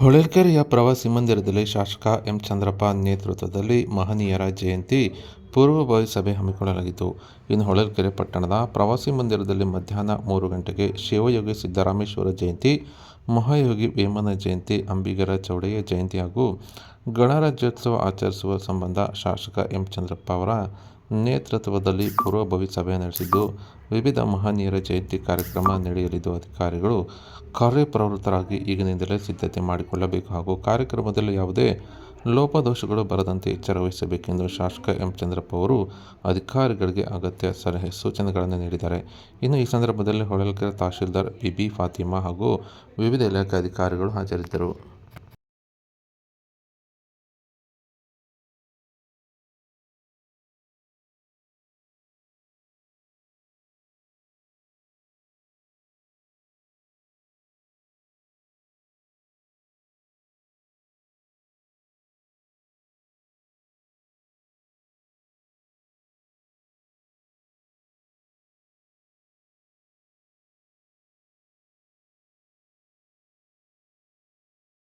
ಹೊಳಲ್ಕೆರೆಯ ಪ್ರವಾಸಿ ಮಂದಿರದಲ್ಲಿ ಶಾಸಕ ಎಂ ಚಂದ್ರಪ್ಪ ನೇತೃತ್ವದಲ್ಲಿ ಮಹನೀಯರ ಜಯಂತಿ ಪೂರ್ವಭಾವಿ ಸಭೆ ಹಮ್ಮಿಕೊಳ್ಳಲಾಗಿತ್ತು. ಇನ್ನು ಹೊಳಲ್ಕೆರೆ ಪಟ್ಟಣದ ಪ್ರವಾಸಿ ಮಂದಿರದಲ್ಲಿ ಮಧ್ಯಾಹ್ನ ಮೂರು ಗಂಟೆಗೆ ಶಿವಯೋಗಿ ಸಿದ್ದರಾಮೇಶ್ವರ ಜಯಂತಿ, ಮಹಾಯೋಗಿ ವೇಮನ ಜಯಂತಿ, ಅಂಬಿಗರ ಚೌಡಯ್ಯ ಜಯಂತಿ ಹಾಗೂ ಗಣರಾಜ್ಯೋತ್ಸವ ಆಚರಿಸುವ ಸಂಬಂಧ ಶಾಸಕ ಎಂ. ಚಂದ್ರಪ್ಪ ಅವರ ನೇತೃತ್ವದಲ್ಲಿ ಪೂರ್ವಭಾವಿ ಸಭೆ ನಡೆಸಿದ್ದು, ವಿವಿಧ ಮಹನೀಯರ ಜಯಂತಿ ಕಾರ್ಯಕ್ರಮ ನಡೆಯಲಿದ್ದು, ಅಧಿಕಾರಿಗಳು ಕಾರ್ಯಪ್ರವೃತ್ತರಾಗಿ ಈಗಿನಿಂದಲೇ ಸಿದ್ಧತೆ ಮಾಡಿಕೊಳ್ಳಬೇಕು ಹಾಗೂ ಕಾರ್ಯಕ್ರಮದಲ್ಲಿ ಯಾವುದೇ ಲೋಪದೋಷಗಳು ಬರದಂತೆ ಎಚ್ಚರ ವಹಿಸಬೇಕೆಂದು ಶಾಸಕ ಎಂ. ಚಂದ್ರಪ್ಪ ಅವರು ಅಧಿಕಾರಿಗಳಿಗೆ ಅಗತ್ಯ ಸಲಹೆ, ಸೂಚನೆಗಳನ್ನು ನೀಡಿದ್ದಾರೆ. ಇನ್ನು ಈ ಸಂದರ್ಭದಲ್ಲಿ ಹೊಳಲ್ಕೆರೆ ತಹಶೀಲ್ದಾರ್ ಬಿಬಿ ಫಾತಿಮಾ ಹಾಗೂ ವಿವಿಧ ಇಲಾಖೆ ಅಧಿಕಾರಿಗಳು ಹಾಜರಿದ್ದರು.